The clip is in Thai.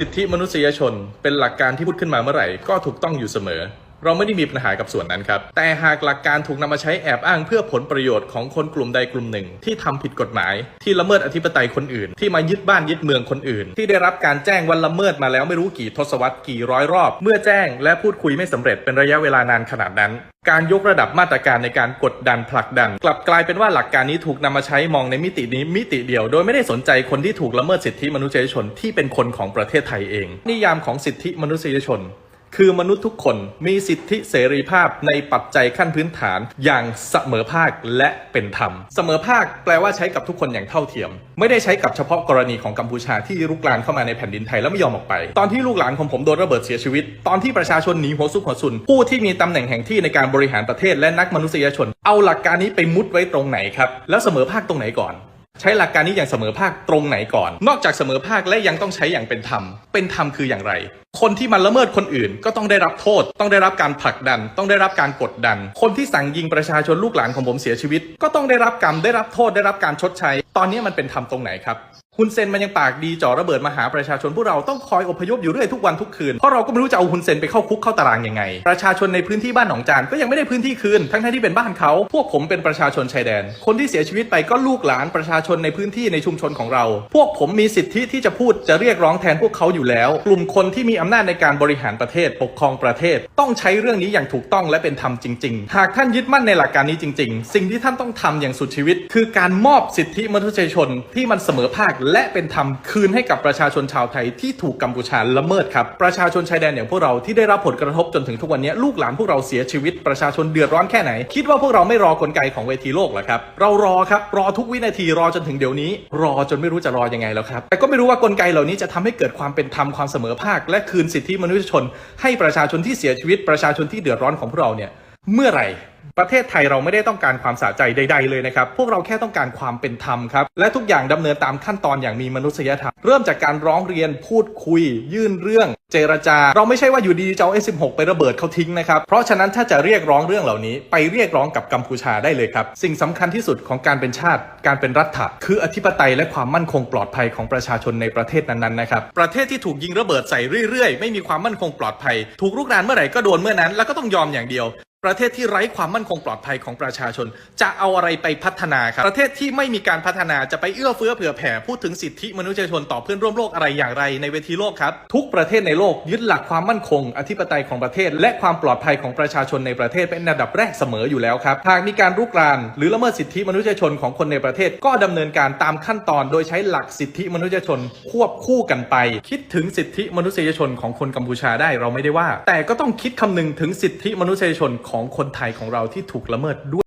สิทธิมนุษยชนเป็นหลักการที่พูดขึ้นมาเมื่อไหร่ก็ถูกต้องอยู่เสมอ เราไม่ได้มีปัญหากับส่วนนั้นครับ แต่หากหลักการถูกนำมาใช้แอบอ้างเพื่อผลประโยชน์ของคนกลุ่มใดกลุ่มหนึ่ง ที่ทำผิดกฎหมาย ที่ละเมิดอธิปไตยคนอื่น ที่มายึดบ้านยึดเมืองคนอื่น ที่ได้รับการแจ้งวันละเมิดมาแล้วไม่รู้กี่ทศวรรษกี่ร้อยรอบ เมื่อแจ้งและพูดคุยไม่สำเร็จเป็นระยะเวลานานขนาดนั้นการยกระดับมาตรการในการกดดันผลักดัน กลับกลายเป็นว่าหลักการนี้ถูกนำมาใช้มองในมิตินี้มิติเดียว โดยไม่ได้สนใจคนที่ถูกละเมิดสิทธิมนุษยชนที่เป็นคนของประเทศไทยเอง นิยามของสิทธิมนุษยชน คือมนุษย์ทุกคนมีสิทธิเสรีภาพในปัจจัยขั้นพื้นฐานอย่างเสมอภาคและเป็นธรรม เสมอภาคแปลว่าใช้กับทุกคนอย่างเท่าเทียม ไม่ได้ใช้กับเฉพาะกรณีของกัมพูชาที่รุกรานเข้ามาในแผ่นดินไทยแล้วไม่ยอมออกไป ตอนที่ลูกหลานของผมโดนระเบิดเสียชีวิต ตอนที่ประชาชนหนีหัวซุกหัวซุน ผู้ที่มีตำแหน่งแห่งที่ในการบริหารประเทศและนักมนุษยชน เอาหลักการนี้ไปมุดไว้ตรงไหนครับแล้วเสมอภาคตรงไหนก่อน ใช้หลักการนี้อย่างเสมอภาคตรงไหนก่อน นอกจากเสมอภาคและยังต้องใช้อย่างเป็นธรรม เป็นธรรมคืออย่างไร คนที่มันละเมิดคนอื่น ก็ต้องได้รับโทษ ต้องได้รับการผลักดัน ต้องได้รับการกดดัน คนที่สั่งยิงประชาชนลูกหลานของผมเสียชีวิต ก็ต้องได้รับกรรมได้รับโทษได้รับการชดใช้ ตอนนี้มันเป็นธรรมตรงไหนครับ ฮุนเซนมันยังปากดีจ่อระเบิดมาหาประชาชนพวกเราต้องคอยอพยพอยู่เรื่อยทุกวันทุกคืน เพราะเราก็ไม่รู้จะเอาฮุนเซนไปเข้าคุกเข้าตารางยังไง ประชาชนในพื้นที่บ้านหนองจานก็ยังไม่ได้พื้นที่คืน ทั้งที่เป็นบ้านเขา พวกผมเป็นประชาชนชายแดน คนที่เสียชีวิตไปก็ลูกหลานประชาชนในพื้นที่ในชุมชนของเรา พวกผมมีสิทธิที่จะพูดจะเรียกร้องแทนพวกเขาอยู่แล้ว กลุ่มคนที่มีอำนาจในการบริหารประเทศปกครองประเทศ ต้องใช้เรื่องนี้อย่างถูกต้องและเป็นธรรมจริง ๆ หากท่านยึดมั่นในหลักการนี้จริง ๆ สิ่งที่ท่านต้องทำอย่างสุดชีวิต คือการมอบสิทธิมนุษยชนที่มันเสมอภาคและเป็นธรรมคืนให้กับประชาชนชาวไทยที่ถูกกัมพูชาละเมิดครับ ประชาชนชายแดนอย่างพวกเราที่ได้รับผลกระทบจนถึงทุกวันนี้ลูกหลานพวกเราเสียชีวิตประชาชนเดือดร้อนแค่ไหน คิดว่าพวกเราไม่รอกลไกของเวทีโลกหรอครับ เรารอครับ รอทุกวินาทีรอจนถึงเดี๋ยวนี้ รอจนไม่รู้จะรอยังไงแล้วครับ แต่ก็ไม่รู้ว่ากลไกเหล่านี้จะทำให้เกิดความเป็นธรรมความเสมอภาค และคืนสิทธิมนุษยชน ให้ประชาชนที่เสียชีวิตประชาชนที่เดือดร้อนของพวกเราเนี่ย เมื่อไหร่ประเทศไทยเราไม่ได้ต้องการความสะใจใด ๆ เลยนะครับ พวกเราแค่ต้องการความเป็นธรรมครับ และทุกอย่างดำเนินตามขั้นตอนอย่างมีมนุษยธรรม เริ่มจากการร้องเรียนพูดคุย ยื่นเรื่อง เจรจา เราไม่ใช่ว่าอยู่ดีๆจะเอา S16 ไประเบิดเขาทิ้งนะครับ เพราะฉะนั้นถ้าจะเรียกร้องเรื่องเหล่านี้ ไปเรียกร้องกับกัมพูชาได้เลยครับ สิ่งสำคัญที่สุดของการเป็นชาติ การเป็นรัฐะคืออธิปไตยและความมั่นคงปลอดภัยของประชาชนในประเทศนั้นๆนะครับ ประเทศที่ถูกยิงระเบิดใส่เรื่อยๆ ไม่มีความมั่นคงปลอดภัย ถูกรุกรานเมื่อไหร่ก็โดนเมื่อนั้น แล้วก็ต้องยอมอย่างเดียว ประเทศที่ไร้ความมั่นคงปลอดภัยของประชาชน จะเอาอะไรไปพัฒนาครับ ประเทศที่ไม่มีการพัฒนาจะไปเอื้อเฟื้อเผื่อแผ่พูดถึงสิทธิมนุษยชนต่อเพื่อนร่วมโลกอะไรอย่างไรในเวทีโลกครับ ทุกประเทศในโลกยึดหลักความมั่นคง อธิปไตยของประเทศ และความปลอดภัยของประชาชนในประเทศเป็นอันดับแรกเสมออยู่แล้วครับหากมีการรุกราน หรือละเมิดสิทธิมนุษยชนของคนในประเทศ ก็ดำเนินการตามขั้นตอน โดยใช้หลักสิทธิมนุษยชนควบคู่กันไป คิดถึงสิทธิมนุษยชนของคนกัมพูชาได้เราไม่ได้ว่า แต่ก็ต้องคิดคำนึงถึงสิทธิมนุษยชนของคนไทยของเราที่ถูกละเมิดด้วย